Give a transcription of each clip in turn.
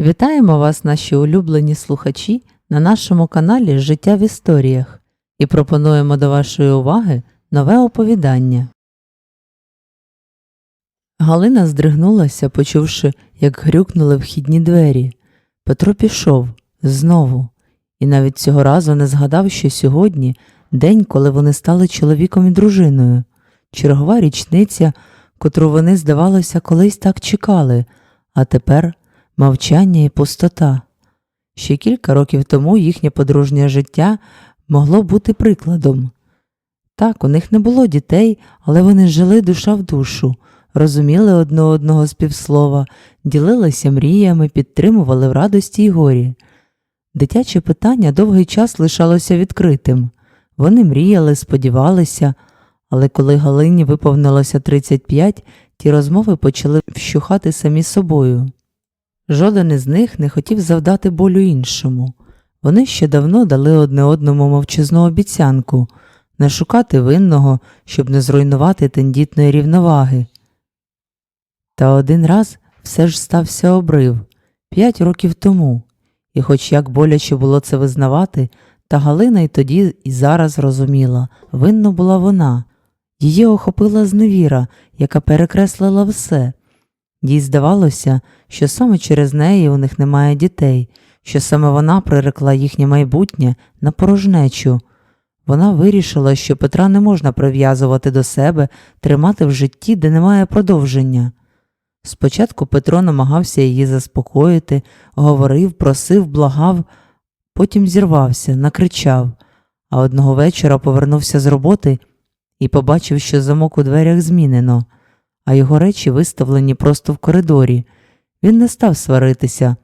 Вітаємо вас, наші улюблені слухачі, на нашому каналі Життя в історіях і пропонуємо до вашої уваги нове оповідання. Галина здригнулася, почувши, як грюкнули вхідні двері. Петро пішов знову, і навіть цього разу не згадав, що сьогодні день, коли вони стали чоловіком і дружиною, чергова річниця, котру вони, здавалося, колись так чекали, а тепер мовчання і пустота. Ще кілька років тому їхнє подружнє життя могло бути прикладом. Так, у них не було дітей, але вони жили душа в душу, розуміли одне одного з півслова, ділилися мріями, підтримували в радості й горі. Дитяче питання довгий час лишалося відкритим. Вони мріяли, сподівалися, але коли Галині виповнилося 35, ті розмови почали вщухати самі собою. Жоден із них не хотів завдати болю іншому. Вони ще давно дали одне одному мовчазну обіцянку не шукати винного, щоб не зруйнувати тендітної рівноваги. Та один раз все ж стався обрив п'ять років тому, і хоч як боляче було це визнавати, та Галина й тоді і зараз розуміла винна була вона. Її охопила зневіра, яка перекреслила все. Їй здавалося, що саме через неї у них немає дітей, що саме вона прирекла їхнє майбутнє на порожнечу. Вона вирішила, що Петра не можна прив'язувати до себе, тримати в житті, де немає продовження. Спочатку Петро намагався її заспокоїти, говорив, просив, благав, потім зірвався, накричав, а одного вечора повернувся з роботи і побачив, що замок у дверях змінено, а його речі виставлені просто в коридорі. Він не став сваритися,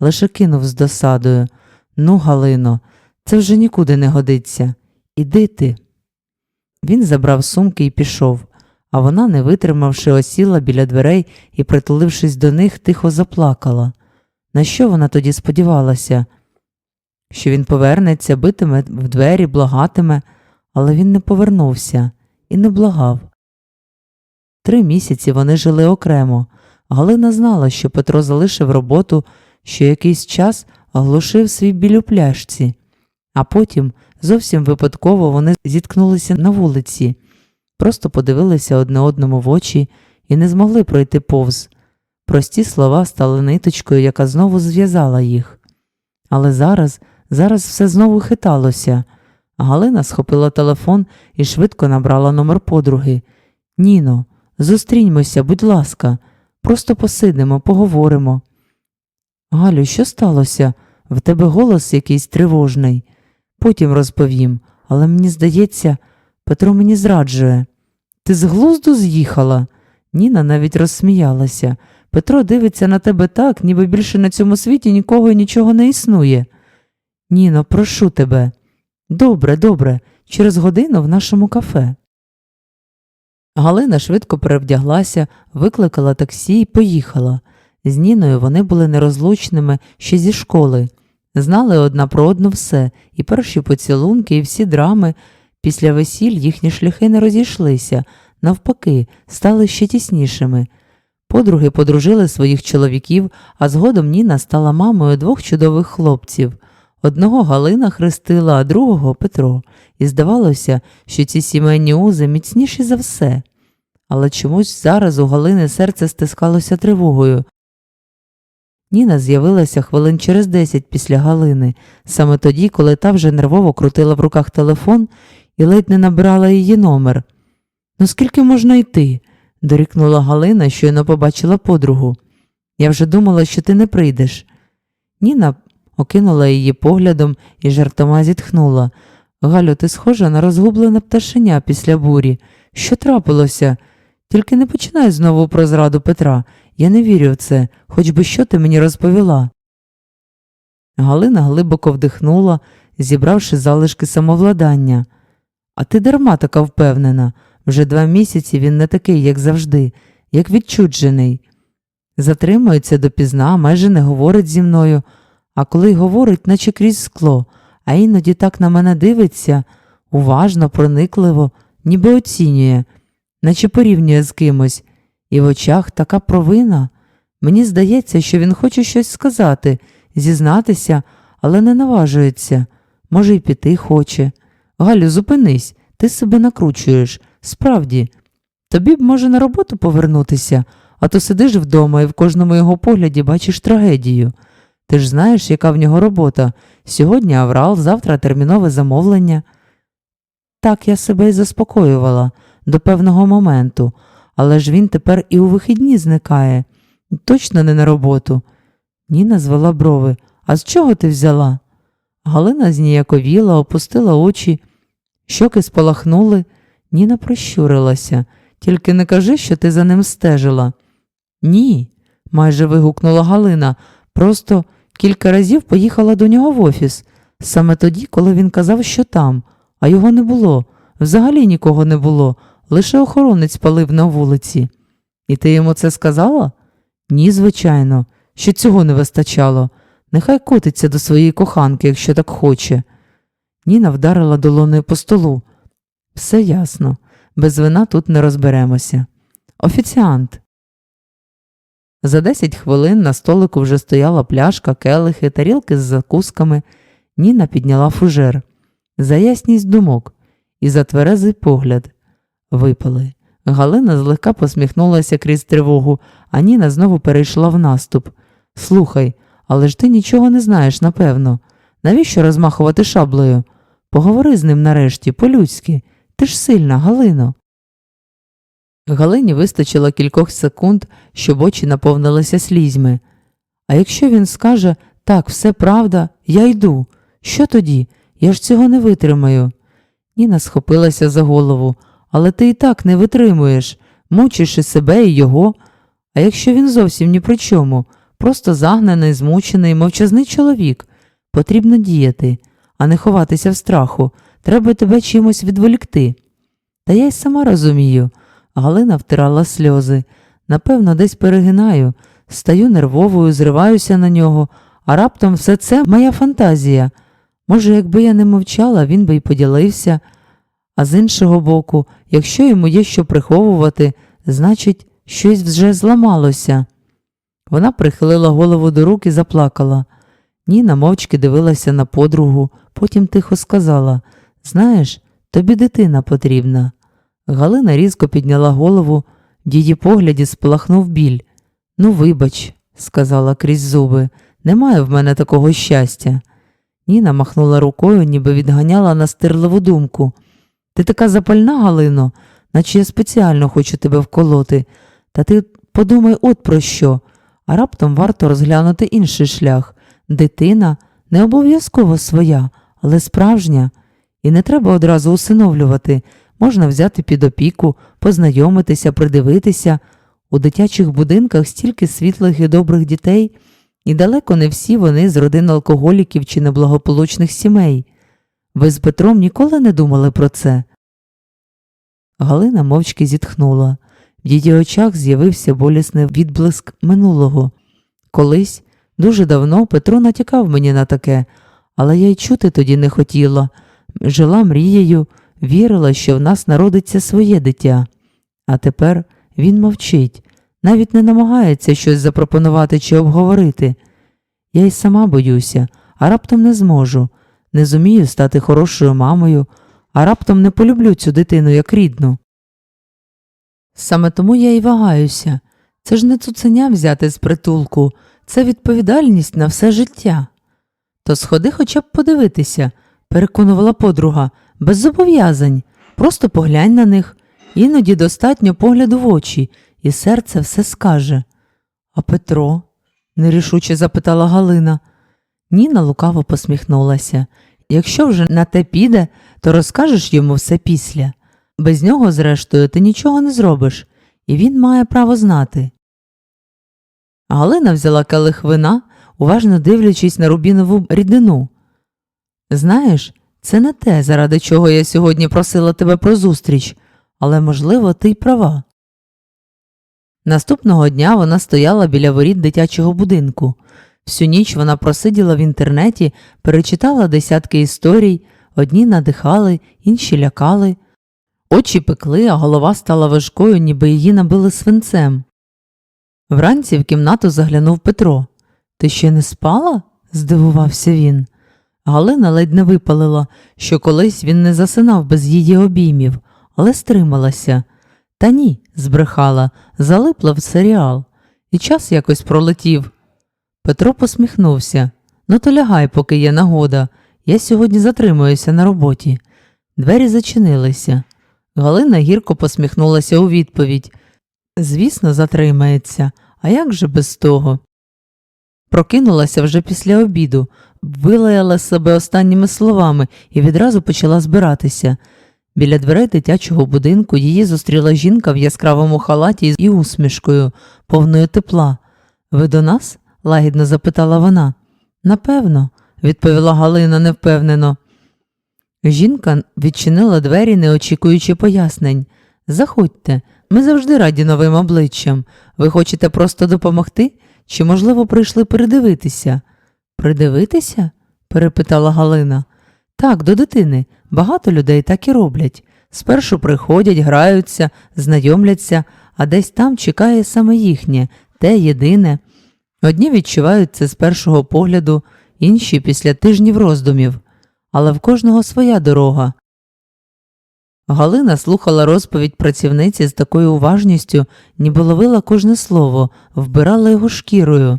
лише кинув з досадою Ну, Галино, це вже нікуди не годиться. Іди ти. Він забрав сумки і пішов, а вона, не витримавши, осіла біля дверей і, притулившись до них, тихо заплакала. На що вона тоді сподівалася? Що він повернеться, битиме в двері, благатиме, але він не повернувся і не благав. Три місяці вони жили окремо. Галина знала, що Петро залишив роботу, що якийсь час оглушив свій біль у пляшці, а потім зовсім випадково вони зіткнулися на вулиці, просто подивилися одне одному в очі і не змогли пройти повз. Прості слова стали ниточкою, яка знову зв'язала їх. Але зараз, зараз все знову хиталося. Галина схопила телефон і швидко набрала номер подруги. Ніно, зустріньмося, будь ласка, просто посидимо, поговоримо. Галю, що сталося? В тебе голос якийсь тривожний. Потім розповім, але мені здається, Петро мені зраджує. Ти з глузду з'їхала? Ніна навіть розсміялася. Петро дивиться на тебе так, ніби більше на цьому світі нікого і нічого не існує. Ніно, прошу тебе. Добре, добре, через годину в нашому кафе. Галина швидко перевдяглася, викликала таксі і поїхала. З Ніною вони були нерозлучними ще зі школи, знали одна про одну все, і перші поцілунки, і всі драми. Після весіль їхні шляхи не розійшлися, навпаки, стали ще тіснішими. Подруги подружили своїх чоловіків, а згодом Ніна стала мамою двох чудових хлопців. Одного Галина хрестила, а другого Петро, і здавалося, що ці сімейні узи міцніші за все. Але чомусь зараз у Галини серце стискалося тривогою. Ніна з'явилася хвилин через десять після Галини, саме тоді, коли та вже нервово крутила в руках телефон і ледь не набирала її номер. Ну скільки можна йти? дорікнула Галина, щойно побачила подругу. Я вже думала, що ти не прийдеш. Ніна окинула її поглядом і жартома зітхнула. Галю, ти схожа на розгублене пташеня після бурі. Що трапилося? Тільки не починай знову про зраду Петра. Я не вірю в це, хоч би що ти мені розповіла. Галина глибоко вдихнула, зібравши залишки самовладання. А ти дарма така впевнена. Вже два місяці він не такий, як завжди, як відчуджений. Затримується допізна, майже не говорить зі мною, а коли говорить, наче крізь скло, а іноді так на мене дивиться, уважно, проникливо, ніби оцінює, наче порівнює з кимось, і в очах така провина. Мені здається, що він хоче щось сказати, зізнатися, але не наважується. Може, й піти хоче. Галю, зупинись, ти себе накручуєш. Справді, тобі б може на роботу повернутися, а то сидиш вдома і в кожному його погляді бачиш трагедію. Ти ж знаєш, яка в нього робота. Сьогодні аврал, завтра термінове замовлення. Так я себе й заспокоювала до певного моменту, але ж він тепер і у вихідні зникає. Точно не на роботу. Ніна звела брови. А з чого ти взяла? Галина зніяковіла, опустила очі, щоки спалахнули. Ніна прищурилася. Тільки не кажи, що ти за ним стежила. Ні, майже вигукнула Галина. Просто кілька разів поїхала до нього в офіс, саме тоді, коли він казав, що там, а його не було. Взагалі нікого не було, лише охоронець палив на вулиці. І ти йому це сказала? Ні, звичайно, що цього не вистачало. Нехай котиться до своєї коханки, якщо так хоче. Ніна вдарила долоною по столу. Все ясно, без вина тут не розберемося. Офіціант. За 10 хвилин на столику вже стояла пляшка, келихи, тарілки з закусками. Ніна підняла фужер. За ясність думок і за тверезий погляд. Випали. Галина злегка посміхнулася крізь тривогу, а Ніна знову перейшла в наступ. Слухай, але ж ти нічого не знаєш, напевно. Навіщо розмахувати шаблею? Поговори з ним нарешті, по-людськи. Ти ж сильна, Галино. Галині вистачило кількох секунд, щоб очі наповнилися слізьми. А якщо він скаже так, все правда, я йду. Що тоді? Я ж цього не витримаю. Ніна схопилася за голову. Але ти і так не витримуєш, мучиш і себе, і його. А якщо він зовсім ні при чому, просто загнаний, змучений, мовчазний чоловік, потрібно діяти, а не ховатися в страху. Треба тебе чимось відволікти. Та я й сама розумію. Галина втирала сльози. Напевно, десь перегинаю, стаю нервовою, зриваюся на нього, а раптом все це моя фантазія. Може, якби я не мовчала, він би й поділився. А з іншого боку, якщо йому є що приховувати, значить, щось вже зламалося. Вона прихилила голову до рук і заплакала. Ніна мовчки дивилася на подругу, потім тихо сказала Знаєш, тобі дитина потрібна. Галина різко підняла голову, в її погляді спалахнув біль. Ну, вибач, сказала крізь зуби, немає в мене такого щастя. Ніна махнула рукою, ніби відганяла настирливу думку. Ти така запальна, Галино, наче я спеціально хочу тебе вколоти. Та ти подумай от про що. А раптом варто розглянути інший шлях. Дитина не обов'язково своя, але справжня. І не треба одразу усиновлювати. Можна взяти під опіку, познайомитися, придивитися. У дитячих будинках стільки світлих і добрих дітей, і далеко не всі вони з родин алкоголіків чи неблагополучних сімей. Ви з Петром ніколи не думали про це? Галина мовчки зітхнула. В її очах з'явився болісний відблиск минулого. Колись, дуже давно, Петро натякав мені на таке, але я й чути тоді не хотіла. Жила мрією, вірила, що в нас народиться своє дитя. А тепер він мовчить, навіть не намагається щось запропонувати чи обговорити. Я й сама боюся, а раптом не зможу не зумію стати хорошою мамою, а раптом не полюблю цю дитину як рідну. Саме тому я й вагаюся. Це ж не цуценя взяти з притулку, це відповідальність на все життя. То сходи хоча б подивитися, переконувала подруга, без зобов'язань, просто поглянь на них, іноді достатньо погляду в очі, і серце все скаже. А Петро? нерішуче запитала Галина. Ніна лукаво посміхнулася. Якщо вже на те піде, то розкажеш йому все після. Без нього, зрештою, ти нічого не зробиш, і він має право знати. Галина взяла келих вина, уважно дивлячись на рубінову рідину. Знаєш, це не те, заради чого я сьогодні просила тебе про зустріч, але, можливо, ти й права. Наступного дня вона стояла біля воріт дитячого будинку. Всю ніч вона просиділа в інтернеті, перечитала десятки історій, одні надихали, інші лякали. Очі пекли, а голова стала важкою, ніби її набили свинцем. Вранці в кімнату заглянув Петро. Ти ще не спала? здивувався він. Галина ледь не випалила, що колись він не засинав без її обіймів, але стрималася. Та ні, збрехала, залипла в серіал, і час якось пролетів. Петро посміхнувся. Ну то лягай, поки є нагода. Я сьогодні затримуюся на роботі. Двері зачинилися. Галина гірко посміхнулася у відповідь. Звісно, затримається, а як же без того? Прокинулася вже після обіду, вилаяла себе останніми словами і відразу почала збиратися. Біля дверей дитячого будинку її зустріла жінка в яскравому халаті і усмішкою, повною тепла. Ви до нас? лагідно запитала вона. Напевно, відповіла Галина невпевнено. Жінка відчинила двері, не очікуючи пояснень. Заходьте, ми завжди раді новим обличчям. Ви хочете просто допомогти? Чи, можливо, прийшли передивитися? Придивитися? перепитала Галина. Так, до дитини. Багато людей так і роблять. Спершу приходять, граються, знайомляться, а десь там чекає саме їхнє, те єдине. Одні відчувають це з першого погляду, інші після тижнів роздумів, але в кожного своя дорога. Галина слухала розповідь працівниці з такою уважністю, ніби ловила кожне слово, вбирала його шкірою.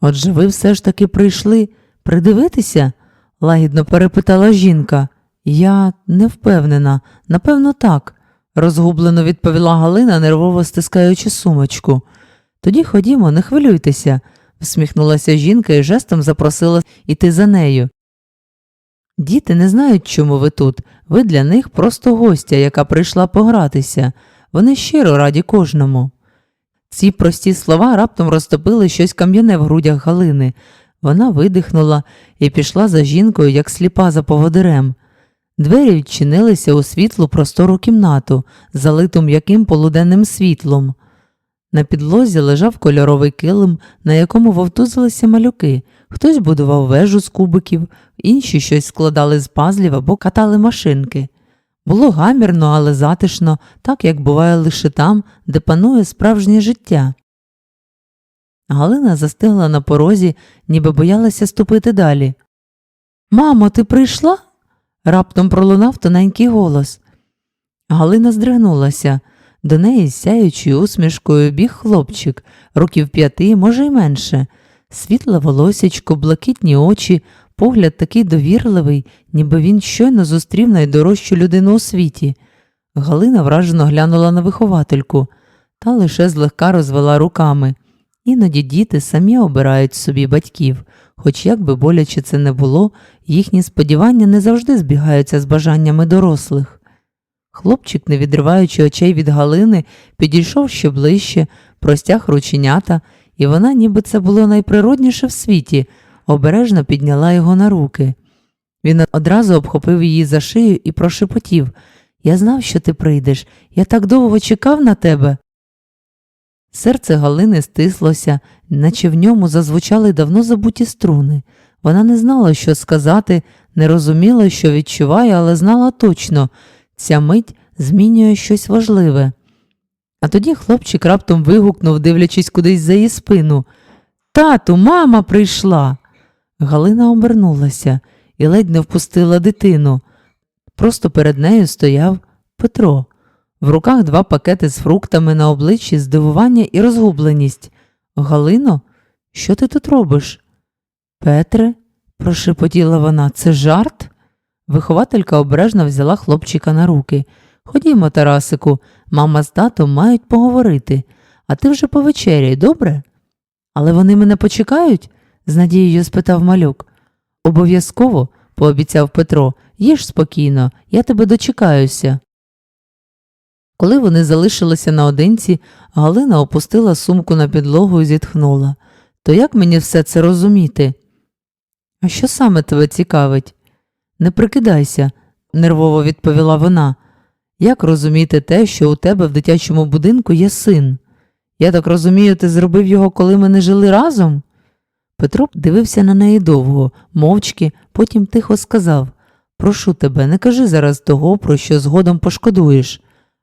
Отже, ви все ж таки прийшли придивитися? лагідно перепитала жінка. Я не впевнена, напевно, так, розгублено відповіла Галина, нервово стискаючи сумочку. Тоді ходімо, не хвилюйтеся, всміхнулася жінка і жестом запросила йти за нею. Діти не знають, чому ви тут. Ви для них просто гостя, яка прийшла погратися. Вони щиро раді кожному. Ці прості слова раптом розтопили щось кам'яне в грудях Галини. Вона видихнула і пішла за жінкою, як сліпа за поводирем. Двері відчинилися у світлу простору кімнату, залиту м'яким полуденним світлом. На підлозі лежав кольоровий килим, на якому вовтузилися малюки. Хтось будував вежу з кубиків, інші щось складали з пазлів або катали машинки. Було гамірно, але затишно, так як буває лише там, де панує справжнє життя. Галина застигла на порозі, ніби боялася ступити далі. Мамо, ти прийшла? раптом пролунав тоненький голос. Галина здригнулася. До неї сяючою усмішкою біг хлопчик, років п'яти, може й менше. Світле волосячко, блакитні очі, погляд такий довірливий, ніби він щойно зустрів найдорожчу людину у світі. Галина вражено глянула на виховательку, та лише злегка розвела руками. Іноді діти самі обирають собі батьків, хоч як би боляче це не було, їхні сподівання не завжди збігаються з бажаннями дорослих. Хлопчик, не відриваючи очей від Галини, підійшов ще ближче, простяг рученята, і вона, ніби це було найприродніше в світі, обережно підняла його на руки. Він одразу обхопив її за шию і прошепотів Я знав, що ти прийдеш, я так довго чекав на тебе. Серце Галини стислося, наче в ньому зазвучали давно забуті струни. Вона не знала, що сказати, не розуміла, що відчуває, але знала точно ця мить змінює щось важливе. А тоді хлопчик раптом вигукнув, дивлячись кудись за її спину. Тату, мама прийшла. Галина обернулася і ледь не впустила дитину. Просто перед нею стояв Петро. В руках два пакети з фруктами на обличчі здивування і розгубленість. Галино, що ти тут робиш? Петре, прошепотіла вона, це жарт? Вихователька обережно взяла хлопчика на руки. Ходімо, Тарасику, мама з татом мають поговорити, а ти вже повечеряй, добре? Але вони мене почекають? З надією спитав малюк. Обов'язково, пообіцяв Петро, їж спокійно, я тебе дочекаюся. Коли вони залишилися наодинці, Галина опустила сумку на підлогу і зітхнула. То як мені все це розуміти? А що саме тебе цікавить? Не прикидайся, нервово відповіла вона. Як розуміти те, що у тебе в дитячому будинку є син? Я так розумію, ти зробив його, коли ми не жили разом? Петро дивився на неї довго, мовчки, потім тихо сказав Прошу тебе, не кажи зараз того, про що згодом пошкодуєш.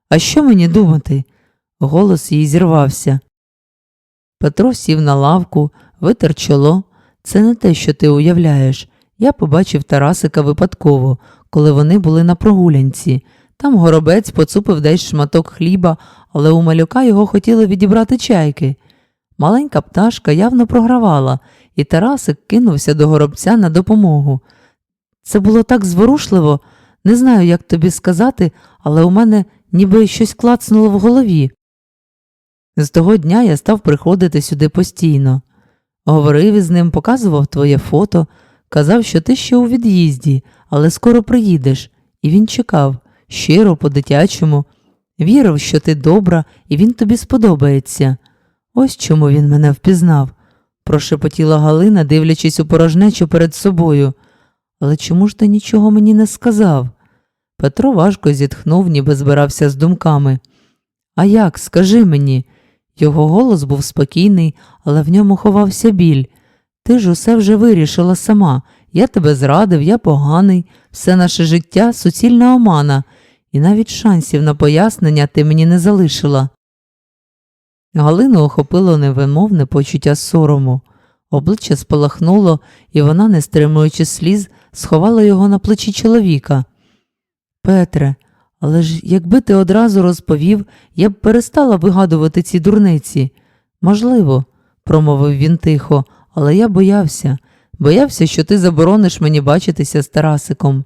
А що мені думати? Голос їй зірвався. Петро сів на лавку, витер чоло. Це не те, що ти уявляєш. Я побачив Тарасика випадково, коли вони були на прогулянці. Там горобець поцупив десь шматок хліба, але у малюка його хотіли відібрати чайки. Маленька пташка явно програвала, і Тарасик кинувся до горобця на допомогу. Це було так зворушливо, не знаю, як тобі сказати, але у мене ніби щось клацнуло в голові. З того дня я став приходити сюди постійно. Говорив із ним, показував твоє фото, казав, що ти ще у від'їзді, але скоро приїдеш, і він чекав, щиро, по-дитячому, вірив, що ти добра, і він тобі сподобається. Ось чому він мене впізнав, прошепотіла Галина, дивлячись у порожнечу перед собою. Але чому ж ти нічого мені не сказав? Петро важко зітхнув, ніби збирався з думками. А як, скажи мені? Його голос був спокійний, але в ньому ховався біль. Ти ж усе вже вирішила сама. Я тебе зрадив, я поганий, все наше життя суцільна омана, і навіть шансів на пояснення ти мені не залишила. Галину охопило невимовне почуття сорому. Обличчя спалахнуло, і вона, не стримуючи сліз, сховала його на плечі чоловіка. Петре, але ж якби ти одразу розповів, я б перестала вигадувати ці дурниці. Можливо, промовив він тихо, але я боявся, боявся, що ти заборониш мені бачитися з Тарасиком.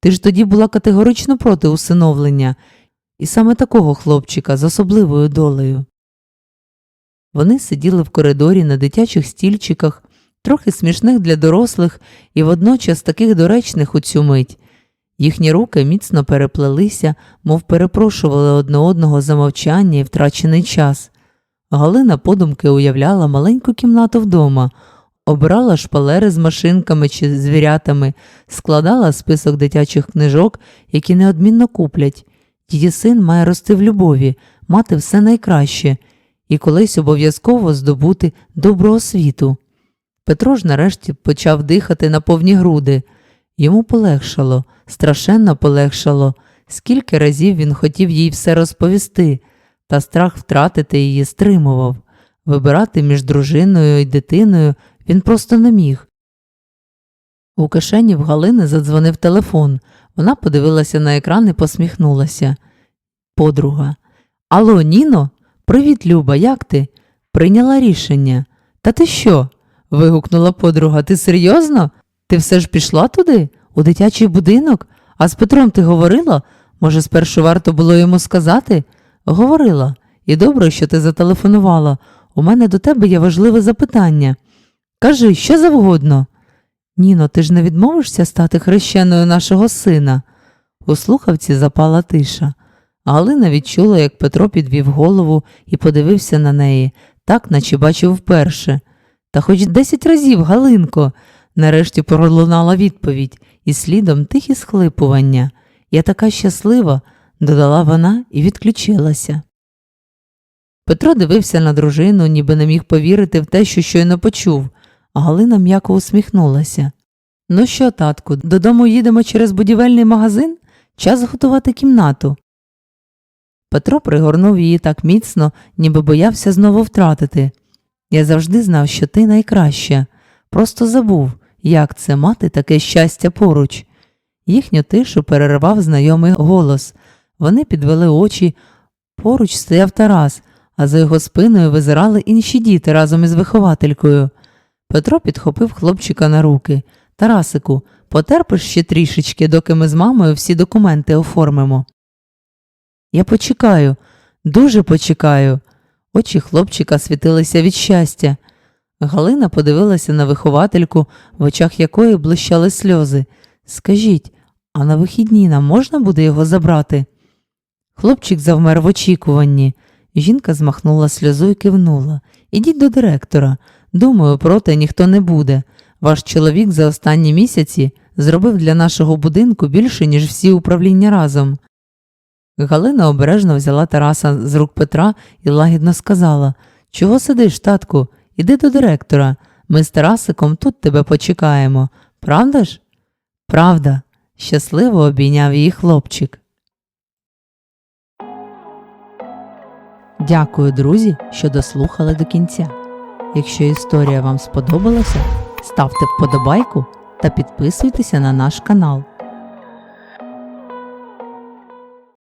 Ти ж тоді була категорично проти усиновлення, і саме такого хлопчика з особливою долею. Вони сиділи в коридорі на дитячих стільчиках, трохи смішних для дорослих і водночас таких доречних у цю мить. Їхні руки міцно переплелися, мов перепрошували одне одного за мовчання і втрачений час. Галина подумки уявляла маленьку кімнату вдома, обирала шпалери з машинками чи звірятами, складала список дитячих книжок, які неодмінно куплять. Її син має рости в любові, мати все найкраще і колись обов'язково здобути добру освіту. Петро ж нарешті почав дихати на повні груди. Йому полегшало, страшенно полегшало, скільки разів він хотів їй все розповісти, та страх втратити її стримував. Вибирати між дружиною і дитиною він просто не міг. У кишені в Галини задзвонив телефон. Вона подивилася на екран і посміхнулася. Подруга. Алло, Ніно? Привіт, Люба, як ти? Прийняла рішення. Та ти що? вигукнула подруга. Ти серйозно? Ти все ж пішла туди, у дитячий будинок? А з Петром ти говорила? Може, спершу варто було йому сказати? Говорила. І добре, що ти зателефонувала. У мене до тебе є важливе запитання. Кажи, що завгодно. Ніно, ти ж не відмовишся стати хрещеною нашого сина? У слухавці запала тиша. Галина відчула, як Петро підвів голову і подивився на неї, так наче бачив вперше. Та хоч десять разів, Галинко, нарешті пролунала відповідь, і слідом тихі схлипування. Я така щаслива, додала вона і відключилася. Петро дивився на дружину, ніби не міг повірити в те, що щойно почув, а Галина м'яко усміхнулася. Ну що, татку, додому їдемо через будівельний магазин? Час готувати кімнату. Петро пригорнув її так міцно, ніби боявся знову втратити. Я завжди знав, що ти найкраща. Просто забув, як це мати таке щастя поруч. Їхню тишу перервав знайомий голос. Вони підвели очі. Поруч стояв Тарас, а за його спиною визирали інші діти разом із вихователькою. Петро підхопив хлопчика на руки. Тарасику, потерпиш ще трішечки, доки ми з мамою всі документи оформимо. Я почекаю, дуже почекаю. Очі хлопчика світилися від щастя. Галина подивилася на виховательку, в очах якої блищали сльози. Скажіть, а на вихідні нам можна буде його забрати? Хлопчик завмер в очікуванні. Жінка змахнула сльозу і кивнула. Ідіть до директора. Думаю, проти ніхто не буде. Ваш чоловік за останні місяці зробив для нашого будинку більше, ніж всі управління разом. Галина обережно взяла Тараса з рук Петра і лагідно сказала Чого сидиш, татку? Іди до директора. Ми з Тарасиком тут тебе почекаємо. Правда ж? Правда, щасливо обійняв її хлопчик. Дякую, друзі, що дослухали до кінця. Якщо історія вам сподобалася, ставте вподобайку та підписуйтеся на наш канал.